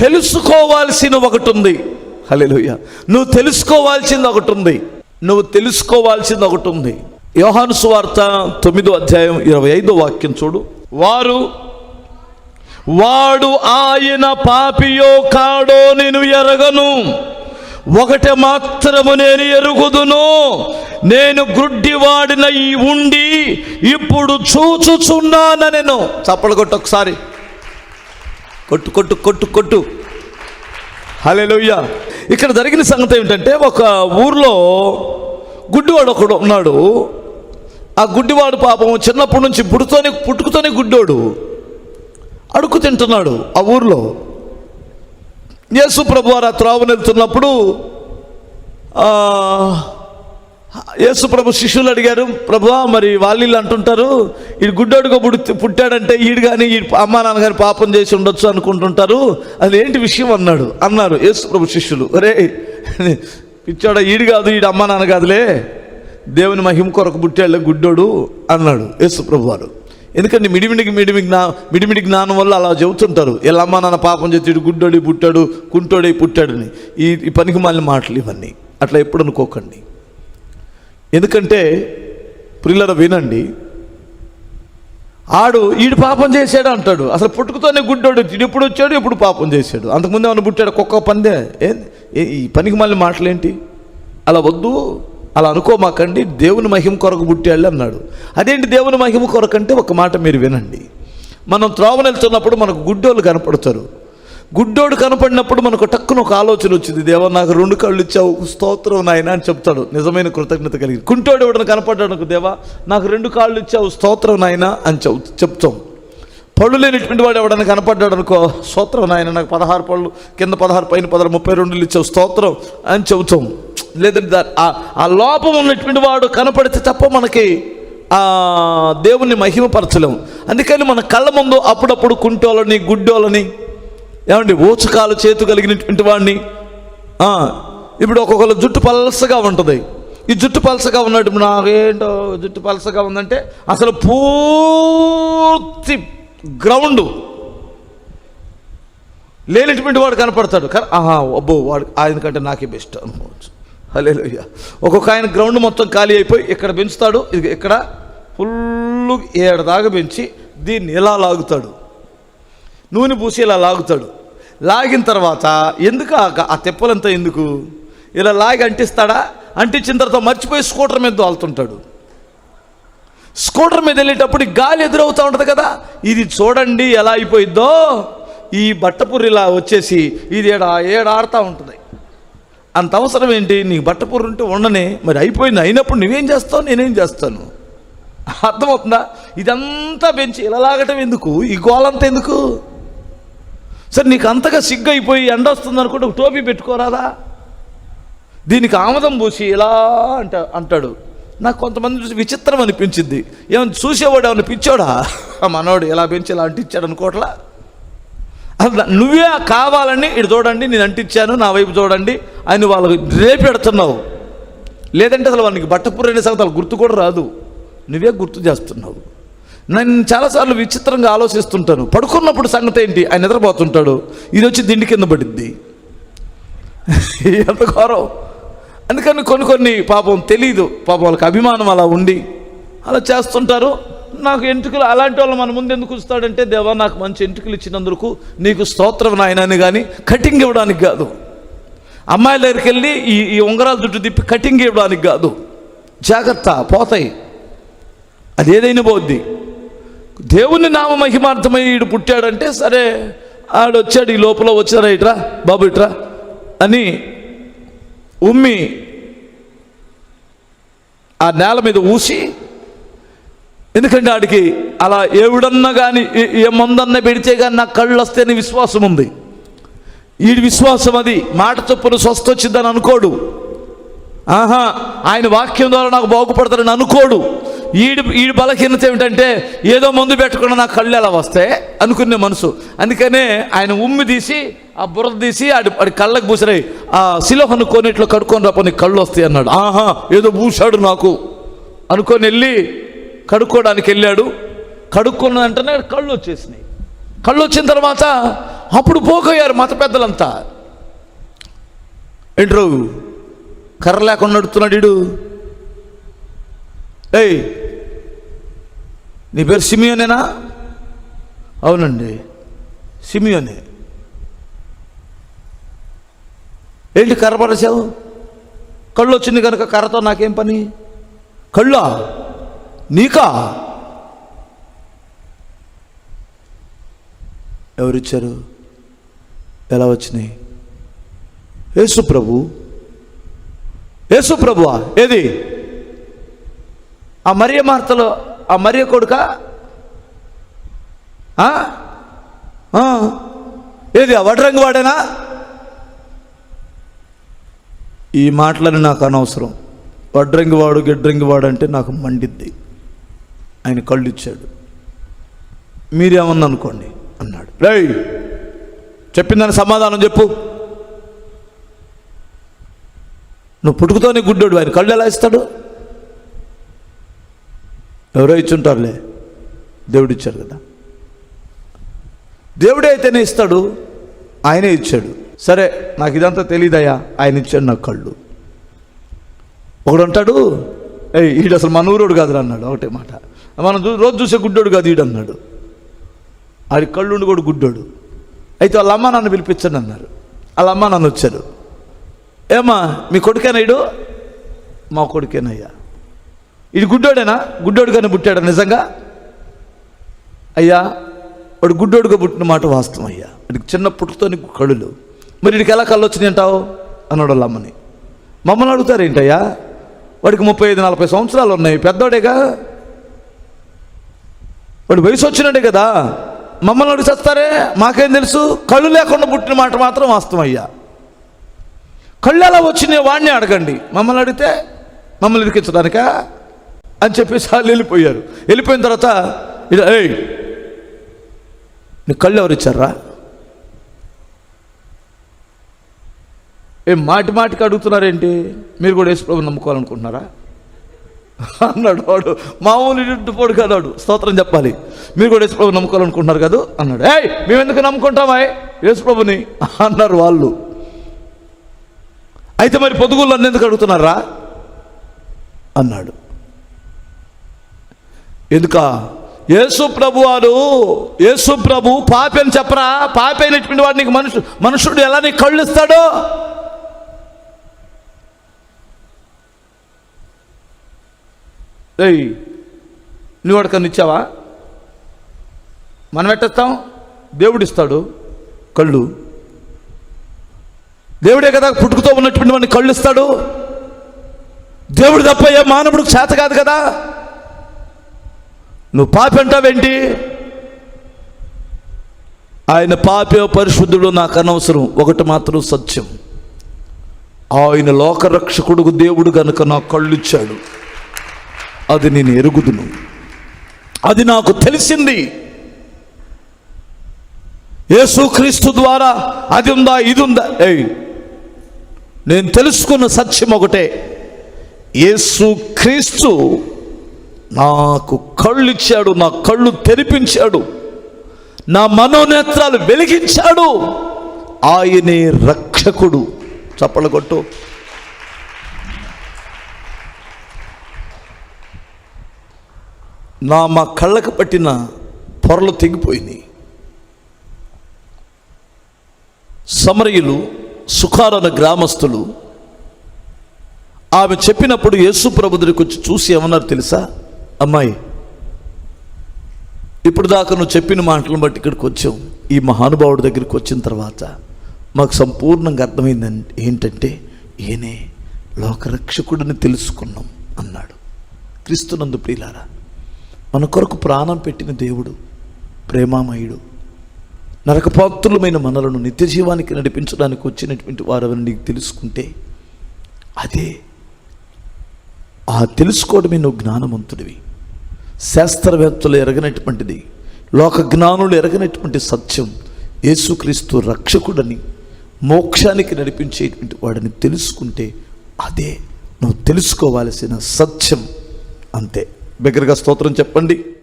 తెలుసుకోవాల్సిన ఒకటి ఉంది హల్లెలూయా. నువ్వు తెలుసుకోవాల్సింది ఒకటి ఉంది నువ్వు తెలుసుకోవాల్సింది ఒకటి ఉంది యోహాను సువార్త తొమ్మిదో అధ్యాయం ఇరవై ఐదో వాక్యం చూడు. వారు వాడు ఆయన పాపియో కాడో నేను ఎరగను. ఒకటి మాత్రము నేను ఎరుగుదును. నేను గుడ్డివాడిన ఈ ఉండి ఇప్పుడు చూచుచున్నానెను చప్పలు కొట్టు ఒకసారి. కొట్టు కొట్టు కొట్టు కొట్టు. హల్లెలూయా. ఇక్కడ జరిగిన సంగతి ఏమిటంటే ఒక ఊర్లో గుడ్డివాడు ఒకడు ఉన్నాడు. ఆ గుడ్డివాడు పాపం చిన్నప్పటి నుంచి పుడుతోనే పుట్టుకుతోనే గుడ్డోడు. అడుక్కు తింటున్నాడు ఆ ఊర్లో. యేసు ప్రభు వారు ఆ త్రోవను యేసు ప్రభు శిష్యులు అడిగారు ప్రభా మరి వాళ్ళు అంటుంటారు ఈ గుడ్డోడుగా పుట్టి పుట్టాడంటే ఈడు కానీ ఈ అమ్మా నాన్నగారి పాపం చేసి ఉండొచ్చు అనుకుంటుంటారు అది ఏంటి విషయం? అన్నాడు. అన్నారు యేసు ప్రభు శిష్యులు అరే పిచ్చాడ ఈడు కాదు ఈడు అమ్మ నాన్న కాదులే దేవుని మహిమ కొరకు పుట్టాడులే గుడ్డోడు అన్నాడు యేసు ప్రభు వారు. ఎందుకంటే మిడిమిడికి మిడిమి జ్ఞా మిడిమిడి జ్ఞానం వల్ల అలా చెబుతుంటారు ఇలా అమ్మ నాన్న పాపం చేతిడు గుడ్డోడి పుట్టాడు కుంటోడి పుట్టాడని. ఈ ఈ పనికి మాలిన మాటలు ఇవన్నీ అట్లా ఎప్పుడు అనుకోకండి. ఎందుకంటే ప్రిల్లర వినండి. ఆడు ఈడు పాపం చేశాడు అంటాడు. అసలు పుట్టుకతోనే గుడ్డోడు. ఇప్పుడు వచ్చాడు ఇప్పుడు పాపం చేశాడు. అంతకుముందు ఏమైనా పుట్టాడు? కుక్క పందే? ఏ ఈ పనికి మళ్ళీ మాటలేంటి? అలా వద్దు. అలా అనుకోమాకండి. దేవుని మహిమ కొరకు పుట్టాళ్ళు అన్నాడు. అదేంటి దేవుని మహిమ కొరకంటే అంటే ఒక మాట మీరు వినండి. మనం త్రోవనెళ్తున్నప్పుడు మనకు గుడ్డోళ్ళు కనపడతారు. గుడ్డోడు కనపడినప్పుడు మనకు టక్కున ఒక ఆలోచన వచ్చింది. దేవా నాకు రెండు కళ్ళు ఇచ్చావు. స్తోత్రం నాయన అని చెప్తాడు. నిజమైన కృతజ్ఞత కలిగి కుంటోడు ఎవడని కనపడ్డాడు దేవా నాకు రెండు కాళ్ళు ఇచ్చావు. స్తోత్రం నాయన అని చెప్ చెప్తాం. పళ్ళు లేనిటువంటి వాడు ఎవడన్నా కనపడ్డాడు అనుకో స్తోత్రం నాయన నాకు పదహారు పళ్ళు కింద పదహారు పైన పదహారు ముప్పై రెండులు ఇచ్చావు. స్తోత్రం అని చెబుతాం. లేదంటే ఆ- ఆ లోపం ఉన్నటువంటి వాడు కనపడితే తప్ప మనకి ఆ దేవుణ్ణి మహిమపరచలేము అందుకని మన కళ్ళ ముందు అప్పుడప్పుడు కుంటోళ్ళని గుడ్డోళ్ళని ఏమండి ఓచుకాలు చేతు కలిగినటువంటి వాడిని ఇప్పుడు ఒక్కొక్కరు జుట్టు పలసగా ఉంటుంది. ఈ జుట్టు పలసగా ఉన్నట్టు నాకేంటో జుట్టు పలసగా ఉందంటే అసలు పూర్తి గ్రౌండ్ లేనటువంటి వాడు కనపడతాడు. కానీ ఆహా అబ్బో వాడు ఆయన కంటే నాకే బెస్ట్ అనుకోవచ్చు. హలే ఒక్కొక్క ఆయన గ్రౌండ్ మొత్తం ఖాళీ అయిపోయి ఇక్కడ పెంచుతాడు? ఇది ఇక్కడ ఫుల్ ఏడు దాకా పెంచి దీన్ని ఎలా లాగుతాడు? నూనె పూసి ఇలా లాగుతాడు. లాగిన తర్వాత ఎందుకు ఆ- తెప్పలంతా ఎందుకు? ఇలా లాగి అంటిస్తాడా? అంటించిన తర్వాత మర్చిపోయి స్కూటర్ మీద దోలుతుంటాడు. స్కూటర్ మీద వెళ్ళేటప్పుడు గాలి ఎదురవుతూ ఉంటుంది కదా? ఇది చూడండి ఎలా అయిపోయిద్దో? ఈ బట్టపుర్రిలా వచ్చేసి ఇది ఏడా ఏడాడుతూ ఉంటుంది. అంత అవసరం ఏంటి? నీకు బట్టపుర్రు ఉంటే ఉండనే. మరి అయిపోయింది. అయినప్పుడు నువ్వేం చేస్తావు? నేనేం చేస్తాను? అర్థమవుతుందా? ఇదంతా పెంచి ఇలా లాగటం ఎందుకు? ఈ గోలంతా ఎందుకు? సరే నీకు అంతగా సిగ్గైపోయి అయిపోయి ఎండ వస్తుంది అనుకుంటే ఒక టోపీ పెట్టుకోరాదా? దీనికి ఆమదం పూసి ఇలా అంట అంటాడు. నాకు కొంతమంది చూసి విచిత్రం అనిపించింది. ఏమైనా చూసేవాడు ఏమైనా పిచ్చోడా? మనవాడు మనోడు ఎలా పెంచి ఇలా అంటించాడు అనుకోవట్లా అసలు నువ్వే కావాలని ఇటు చూడండి నేను అంటించాను నా వైపు చూడండి అని వాళ్ళకి రేపెడుతున్నావు లేదంటే అసలు వానికి బట్టపురైన అనే సంగతి గుర్తు కూడా రాదు. నువ్వే గుర్తు చేస్తున్నావు. నేను చాలాసార్లు విచిత్రంగా ఆలోచిస్తుంటాను. పడుకున్నప్పుడు సంగతి ఏంటి? ఆయన నిద్రపోతుంటాడు. ఇది వచ్చి దిండి కింద పడింది ఎంత ఘోరం. అందుకని కొన్ని కొన్ని పాపం తెలీదు. పాపం వాళ్ళకి అభిమానం అలా ఉండి అలా చేస్తుంటారు. నాకు ఎంటుకలు అలాంటి వాళ్ళు మన ముందు ఎందుకు వస్తాడంటే దేవా నాకు మంచి ఎంటుకలు ఇచ్చినందుకు నీకు స్తోత్రం నాయనని కానీ కటింగ్ ఇవ్వడానికి కాదు. అమ్మాయిల దగ్గరికి వెళ్ళి ఈ ఈ ఉంగరాల జుట్టు తిప్పి కటింగ్ ఇవ్వడానికి కాదు. జాగ్రత్త పోతాయి. అది ఏదైనా పోద్ది. దేవుని నామ మహిమార్థమై ఈడు పుట్టాడంటే సరే ఆడొచ్చాడు ఈ లోపల వచ్చారా ఇట్రా బాబు ఇట్రా అని ఉమ్మి ఆ నేల మీద ఊసి ఎందుకంటే ఆడికి అలా ఏవిడన్నా కానీ ఏ- ఏ మందన్నా పెడితే కానీ నాకు కళ్ళు వస్తేనే విశ్వాసం ఉంది. ఈడి విశ్వాసం అది మాట చొప్పున స్వస్థ వచ్చిందని అనుకోడు. ఆహా ఆయన వాక్యం ద్వారా నాకు బాగుపడతారని అనుకోడు. ఈడు ఈడు బలహీనత ఏమిటంటే ఏదో మందు పెట్టకుండా నాకు కళ్ళు ఎలా వస్తాయి అనుకునే మనసు. అందుకనే ఆయన ఉమ్మి తీసి ఆ బురద తీసి ఆడి ఆడి కళ్ళకు పూసినాయి. ఆ శిలోహను కొన్నిట్లో కడుక్కొని రాపో కళ్ళు వస్తాయి అన్నాడు. ఆహా ఏదో పూసాడు నాకు. అనుకొని వెళ్ళి కడుక్కోవడానికి వెళ్ళాడు. కడుక్కున్న వెంటనే కళ్ళు వచ్చేసినాయి. కళ్ళు వచ్చిన తర్వాత అప్పుడు పోగయ్యారు మత పెద్దలంతా. ఏంట్రో కర్ర లేకుండా నడుతున్నాడు వీడు ఏయ్ నీ పేరు సిమియోనేనా? అవునండి. సిమియోనే. ఏంటి కర్ర పడేసావు కళ్ళు వచ్చింది కనుక కర్రతో నాకేం పని? కళ్ళా? నీకా? ఎవరిచ్చారు? ఎలా వచ్చినాయి? యేసు ప్రభు. యేసు ప్రభువా? ఏది? ఆ మరియ మార్తలో ఆ మరియ కొడుక? ఏది వడ్రంగి వాడేనా? ఈ మాటలని నాకు అనవసరం. వడ్రంగి వాడు గిడ్రంగి వాడు అంటే నాకు మండిద్ది. ఆయన కళ్ళు ఇచ్చాడు మీరేమన్నా అనుకోండి అన్నాడు. రై చెప్పిందని సమాధానం చెప్పు. నువ్వు పుట్టుకుతోనే గుడ్డోడు ఆయన కళ్ళు ఎలా ఇస్తాడు? ఎవరో ఇచ్చుంటారులే. దేవుడు ఇచ్చారు కదా. దేవుడే అయితేనే ఇస్తాడు ఆయనే ఇచ్చాడు. సరే నాకు ఇదంతా తెలియదయ్యా ఆయన ఇచ్చాడు నాకు కళ్ళు. ఒకడు అంటాడు ఏ ఈడు అసలు మన ఊరోడు కాదురా అన్నాడు ఒకటే మాట. మనం రోజు చూసే గుడ్డోడు కాదు ఈడు అన్నాడు. ఆడి కళ్ళుండి కూడా గుడ్డోడు. అయితే వాళ్ళ అమ్మ నన్ను పిలిపించండి అన్నారు. వాళ్ళ అమ్మ నన్ను వచ్చారు. ఏమ్మా మీ కొడుకేనాయుడు మా కొడుకేనయ్యా. ఇది గుడ్డోడేనా? గుడ్డోడుగానే పుట్టాడు నిజంగా? అయ్యా వాడు గుడ్డోడుగా పుట్టిన మాట వాస్తవం అయ్యా. వాడికి చిన్న నీకు కళ్ళు. మరి వీడికి ఎలా కళ్ళు వచ్చినాయి అంటావు? అన్నాడు వాళ్ళ అమ్మని. మమ్మల్ని అడుగుతారు ఏంటయ్యా వాడికి ముప్పై ఐదు నలభై సంవత్సరాలు ఉన్నాయి. పెద్దోడేగా? వాడు వయసు వచ్చినట్టే కదా. మమ్మల్ని అడిగి చస్తారే? మాకేం తెలుసు? కళ్ళు లేకుండా పుట్టిన మాట మాత్రం వాస్తవం అయ్యా. కళ్ళు ఎలా వచ్చినాయి వాడిని అడగండి. మమ్మల్ని అడిగితే మమ్మల్ని ఇరికించడానికా? అని చెప్పేసి వాళ్ళు వెళ్ళిపోయారు. వెళ్ళిపోయిన తర్వాత ఇలా ఏయ్ నీ కళ్ళు ఎవరు ఇచ్చారా ఏం మాటి మాటికి అడుగుతున్నారేంటి? మీరు కూడా యేసుప్రభు నమ్ముకోవాలనుకుంటున్నారా? అన్నాడు వాడు. మామూలు ఇంటిపోడు కాదు వాడు. స్తోత్రం చెప్పాలి. మీరు కూడా యేసుప్రభు నమ్ముకోవాలనుకుంటున్నారు కదా? అన్నాడు. ఏయ్ మేము ఎందుకు నమ్ముకుంటామా యేసుప్రభుని? అన్నారు వాళ్ళు. అయితే మరి పొదుగుళ్ళు నన్ను ఎందుకు అడుగుతున్నారా? అన్నాడు. ఎందుక? యేసు ప్రభు వారు యేసు ప్రభు పాపి అని చెప్పరా? పాపి అయినటువంటి వాడు నీకు మనుషు మనుషుడు ఎలా నీకు కళ్ళు ఇస్తాడో? ఏయ్ నువ్వు వాడికన్నా ఇచ్చావా? మనం పెట్టేస్తాం దేవుడు ఇస్తాడు కళ్ళు. దేవుడే కదా పుట్టుకతో ఉన్నటువంటి వాడిని కళ్ళు ఇస్తాడు. దేవుడు తప్ప ఏ మానవుడికి చేత కాదు కదా. నువ్వు పాపి అంటావేంటి? ఆయన పాపే పరిశుద్ధుడు నాకు అనవసరం. ఒకటి మాత్రం సత్యం. ఆయన లోకరక్షకుడు దేవుడు గనుక నాకు కళ్ళు ఇచ్చాడు అది నేను ఎరుగుదును. అది నాకు తెలిసింది. యేసుక్రీస్తు ద్వారా అది ఉందా ఇది ఉందా? ఏయ్ నేను తెలుసుకున్న సత్యం ఒకటే. యేసు క్రీస్తు నాకు కళ్ళు ఇచ్చాడు నా కళ్ళు తెరిపించాడు నా మనోనేత్రాలు వెలిగించాడు. ఆయనే రక్షకుడు. చప్పలు కొట్టు. నా మా కళ్ళకు పట్టిన పొరలు తెగిపోయినాయి. సమరయులు సుఖారన గ్రామస్తులు ఆమె చెప్పినప్పుడు యేసు ప్రభు దగ్గరికి వచ్చి చూసి ఏమన్నారు తెలుసా? అమ్మాయి ఇప్పుడు దాకా నువ్వు చెప్పిన మాటలను బట్టి ఇక్కడికి వచ్చాం ఈ మహానుభావుడి దగ్గరికి వచ్చిన తర్వాత మాకు సంపూర్ణంగా అర్థమైంది ఏంటంటే ఈయనే లోకరక్షకుడిని తెలుసుకున్నాం అన్నాడు. క్రీస్తునందు ప్రియులారా మన కొరకు ప్రాణం పెట్టిన దేవుడు ప్రేమామయుడు నరకపాత్రులమైన మనలను నిత్య జీవానికి నడిపించడానికి వచ్చినటువంటి వారెవరిని నీకు తెలుసుకుంటే అదే ఆ తెలుసుకోవడమే నువ్వు జ్ఞానవంతుడివి. శాస్త్రవేత్తలు ఎరగనటువంటిది లోక జ్ఞానులు ఎరగనటువంటి సత్యం యేసుక్రీస్తు రక్షకుడని మోక్షానికి నడిపించేటువంటి వాడిని తెలుసుకుంటే అదే. నువ్వు తెలుసుకోవాల్సిన సత్యం అంతే. బిగ్గరగా స్తోత్రం చెప్పండి.